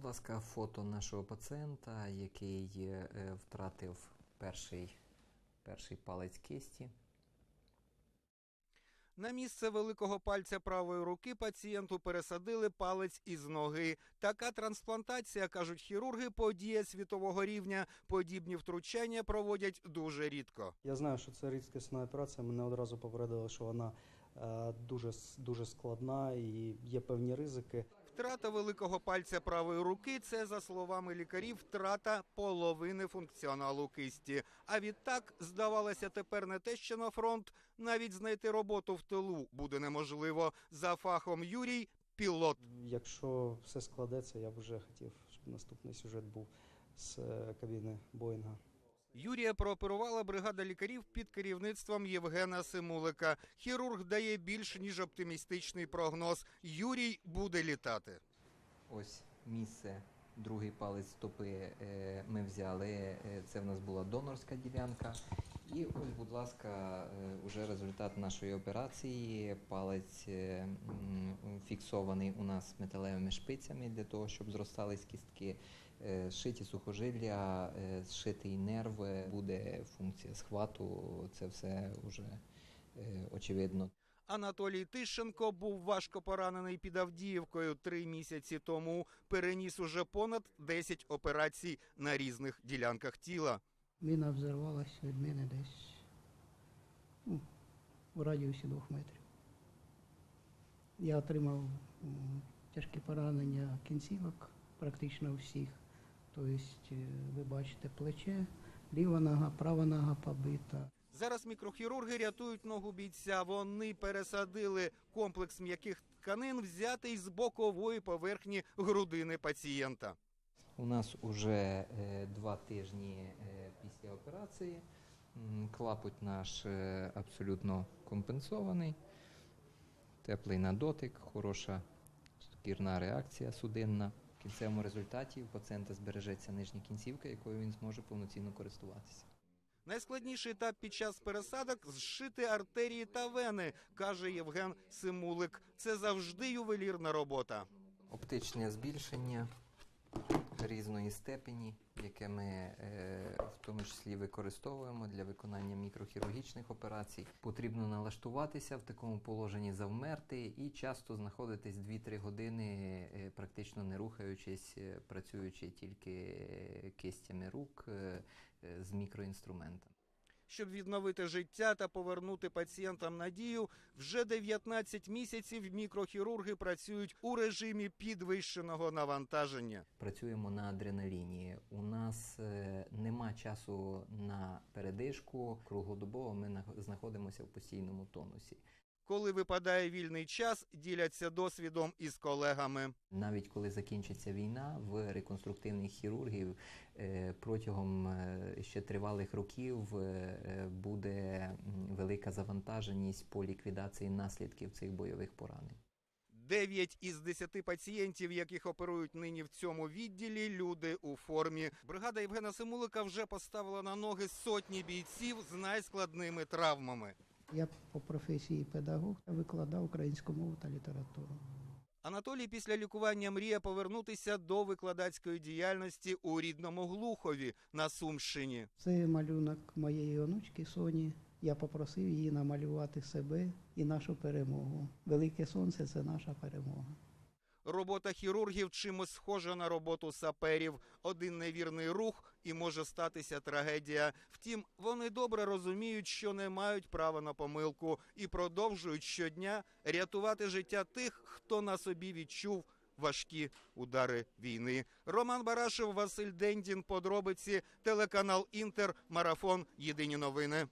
будь ласка, фото нашого пацієнта, який е, втратив перший, перший палець кисті. На місце великого пальця правої руки пацієнту пересадили палець із ноги. Така трансплантація, кажуть хірурги, подія світового рівня. Подібні втручання проводять дуже рідко. Я знаю, що це рідкісна операція. Мене одразу попередили, що вона е, дуже, дуже складна і є певні ризики. Втрата великого пальця правої руки це, за словами лікарів, втрата половини функціоналу кисті. А відтак, здавалося, тепер не те, що на фронт, навіть знайти роботу в тилу буде неможливо. За фахом Юрій пілот. Якщо все складеться, я б вже хотів, щоб наступний сюжет був з е, кабіни Боїнга. Юрія прооперувала бригада лікарів під керівництвом Євгена Симулика. Хірург дає більш ніж оптимістичний прогноз. Юрій буде літати. Ось місце, другий палець стопи е, ми взяли. Е, Це в нас була донорська ділянка. І ось, будь ласка, е, уже результат нашої операції. Палець е, фіксований у нас металевими шпицями для того, щоб зростались кістки. Е, Зшиті сухожилля, е, зшитий нерв, буде функція схвату. Це все вже е, очевидно. Анатолій Тищенко був важко поранений під Авдіївкою три місяці тому. Переніс уже понад 10 операцій на різних ділянках тіла. Міна взорвалась від мене десь ну, у радіусі двох метрів. Я отримав тяжкі поранення кінцівок, практично всіх. Тобто, ви бачите плече, ліва нога, права нога побита. Зараз мікрохірурги рятують ногу бійця. Вони пересадили комплекс м'яких тканин, взятий з бокової поверхні грудини пацієнта. У нас уже е, два тижні е, після операції. Клапоть наш е, абсолютно компенсований, теплий на дотик, хороша шкірна реакція судинна. В кінцевому результаті у пацієнта збережеться нижня кінцівка, якою він зможе повноцінно користуватися. Найскладніший етап під час пересадок зшити артерії та вени, каже Євген Симулик. Це завжди ювелірна робота. Оптичне збільшення різної степені, яке ми е, в тому числі використовуємо для виконання мікрохірургічних операцій. Потрібно налаштуватися в такому положенні, завмерти і часто знаходитись 2-3 години, е, практично не рухаючись, е, працюючи тільки кистями рук з мікроінструментами. Щоб відновити життя та повернути пацієнтам надію, вже 19 місяців мікрохірурги працюють у режимі підвищеного навантаження. Працюємо на адреналіні. У нас е, нема часу на передишку. Круглодобово ми на- знаходимося в постійному тонусі. Коли випадає вільний час, діляться досвідом із колегами. Навіть коли закінчиться війна, в реконструктивних хірургів е, протягом е, ще тривалих років е, буде велика завантаженість по ліквідації наслідків цих бойових поранень. Дев'ять із десяти пацієнтів, яких оперують нині в цьому відділі, люди у формі. Бригада Євгена Симулика вже поставила на ноги сотні бійців з найскладними травмами. Я по професії педагог викладав українську мову та літературу. Анатолій після лікування мріє повернутися до викладацької діяльності у рідному Глухові на Сумщині. Це малюнок моєї онучки Соні. Я попросив її намалювати себе і нашу перемогу. Велике сонце це наша перемога. Робота хірургів чимось схожа на роботу саперів. Один невірний рух і може статися трагедія. Втім, вони добре розуміють, що не мають права на помилку і продовжують щодня рятувати життя тих, хто на собі відчув важкі удари війни. Роман Барашев, Василь Дендін. Подробиці телеканал Інтер. Марафон. Єдині новини.